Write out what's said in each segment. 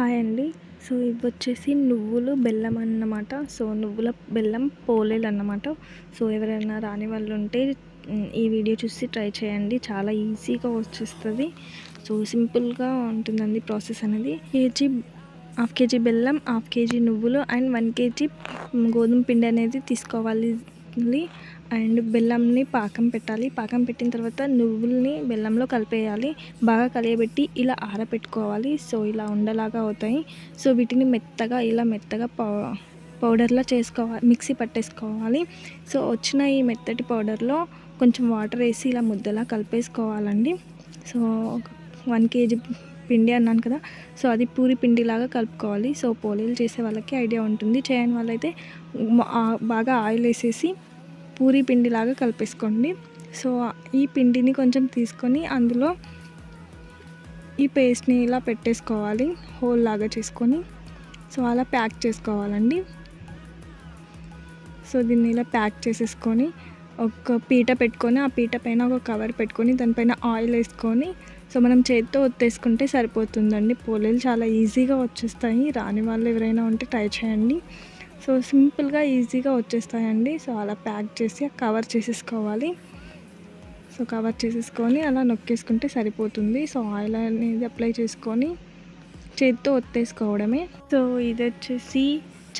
Hi అండి. So ఇవి వచ్చేసి నువ్వులు బెల్లం అన్నమాట. సో నువ్వుల బెల్లం పోలేలు అన్నమాట. సో ఎవరైనా రాని వాళ్ళు ఉంటే ఈ వీడియో చూసి ట్రై చేయండి. చాలా ఈజీగా వచ్చేస్తుంది. సో సింపుల్గా ఉంటుందండి ప్రాసెస్ అనేది. కేజీ హాఫ్ కేజీ బెల్లం హాఫ్ కేజీ నువ్వులు అండ్ వన్ కేజీ గోధుమ పిండి అనేది తీసుకోవాలి. అండ్ బెల్లంని పాకం పెట్టాలి. పాకం పెట్టిన తర్వాత నువ్వుల్ని బెల్లంలో కలిపేయాలి. బాగా కలియబెట్టి ఇలా ఆరబెట్టుకోవాలి సో ఇలా ఉండలాగా అవుతాయి. సో వీటిని మెత్తగా ఇలా మెత్తగా పౌ పౌడర్లా చేసుకోవాలి మిక్సీ పట్టేసుకోవాలి. సో వచ్చిన ఈ మెత్తటి పౌడర్లో కొంచెం వాటర్ వేసి ఇలా ముద్దలా కలిపేసుకోవాలండి. సో వన్ కేజీ పిండి అన్నాను కదా. సో అది పూరి పిండిలాగా కలుపుకోవాలి. సో పోలీలు చేసే వాళ్ళకి ఐడియా ఉంటుంది. చేయని వాళ్ళైతే బాగా ఆయిల్ వేసేసి పూరి పిండిలాగా కలిపేసుకోండి. సో ఈ పిండిని కొంచెం తీసుకొని అందులో ఈ పేస్ట్ని ఇలా పెట్టేసుకోవాలి. హోల్ లాగా చేసుకొని. సో అలా ప్యాక్ చేసుకోవాలండి. సో దీన్ని ఇలా ప్యాక్ చేసేసుకొని ఒక పీట పెట్టుకొని ఆ పీట పైన ఒక కవర్ పెట్టుకొని దానిపైన ఆయిల్ వేసుకొని సో మనం చేతితో ఒత్తేసుకుంటే సరిపోతుందండి. పోలేలు చాలా ఈజీగా వచ్చేస్తాయి. రాని వాళ్ళు ఎవరైనా ఉంటే ట్రై చేయండి. సో సింపుల్గా ఈజీగా వచ్చేస్తాయండి. సో అలా ప్యాక్ చేసి కవర్ చేసేసుకోవాలి. సో కవర్ చేసేసుకొని అలా నొక్కేసుకుంటే సరిపోతుంది. సో ఆయిల్ అనేది అప్లై చేసుకొని చేతితో ఒత్తేసుకోవడమే. సో ఇది వచ్చేసి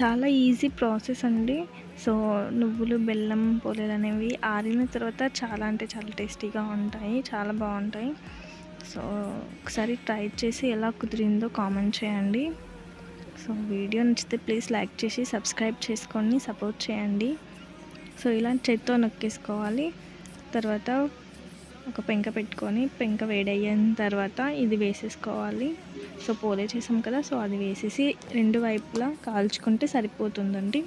చాలా ఈజీ ప్రాసెస్ అండి. సో నువ్వులు బెల్లం పోలేలు అనేవి ఆరిన తర్వాత చాలా అంటే చాలా టేస్టీగా ఉంటాయి. చాలా బాగుంటాయి. సో ఒకసారి ట్రై చేసి ఎలా కుదిరిందో కామెంట్ చేయండి. సో వీడియో నచ్చితే ప్లీజ్ లైక్ చేసి సబ్స్క్రైబ్ చేసుకొని సపోర్ట్ చేయండి. సో ఇలా చేత్తో నొక్కేసుకోవాలి. తర్వాత ఒక పెంక పెట్టుకొని పెంక వేడయ్యిన తర్వాత ఇది వేసేసుకోవాలి. సో పోలే చేసాం కదా సో అది వేసేసి రెండు వైపులా కాల్చుకుంటే సరిపోతుందండి.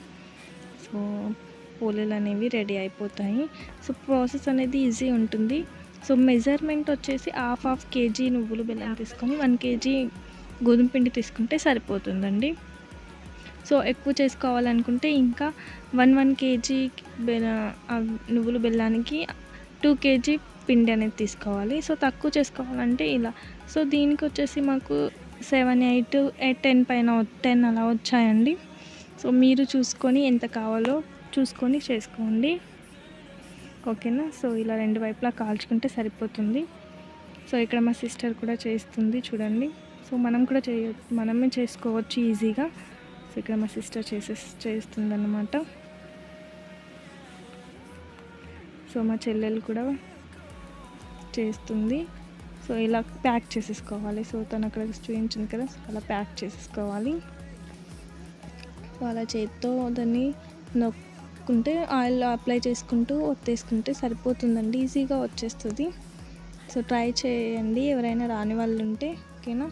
సో పోలేలు అనేవి రెడీ అయిపోతాయి. సో ప్రాసెస్ అనేది ఈజీ ఉంటుంది. సో మెజర్మెంట్ వచ్చేసి హాఫ్ హాఫ్ కేజీ నువ్వులు బెల్లం తీసుకొని వన్ కేజీ గోధుమ పిండి తీసుకుంటే సరిపోతుందండి. సో ఎక్కువ చేసుకోవాలనుకుంటే ఇంకా వన్ వన్ కేజీ నువ్వులు బెల్లానికి టూ కేజీ పిండి అనేది తీసుకోవాలి. సో తక్కువ చేసుకోవాలంటే ఇలా. సో దీనికి వచ్చేసి మాకు సెవెన్ ఎయిట్ ఎయిట్ టెన్ పైన టెన్ అలా వచ్చాయండి. సో మీరు చూసుకొని ఎంత కావాలో చూసుకొని చేసుకోండి. ఓకేనా? సో ఇలా రెండు వైపులా కాల్చుకుంటే సరిపోతుంది. సో ఇక్కడ మా సిస్టర్ కూడా చేస్తుంది చూడండి. సో మనం కూడా చేయ మనమే చేసుకోవచ్చు ఈజీగా. సో ఇక్కడ మా సిస్టర్ చేసే చేస్తుందన్నమాట. సో మా చెల్లెలు కూడా చేస్తుంది. సో ఇలా ప్యాక్ చేసేసుకోవాలి. సో తను అక్కడ చూపించింది కదా అలా ప్యాక్ చేసేసుకోవాలి. సో అలా చేతితో దాన్ని నొక్కుంటే ఆయిల్ అప్లై చేసుకుంటూ ఒత్తేసుకుంటే సరిపోతుందండి. ఈజీగా వచ్చేస్తుంది. సో ట్రై చేయండి. ఎవరైనా రాని వాళ్ళు ఉంటే ఓకేనా?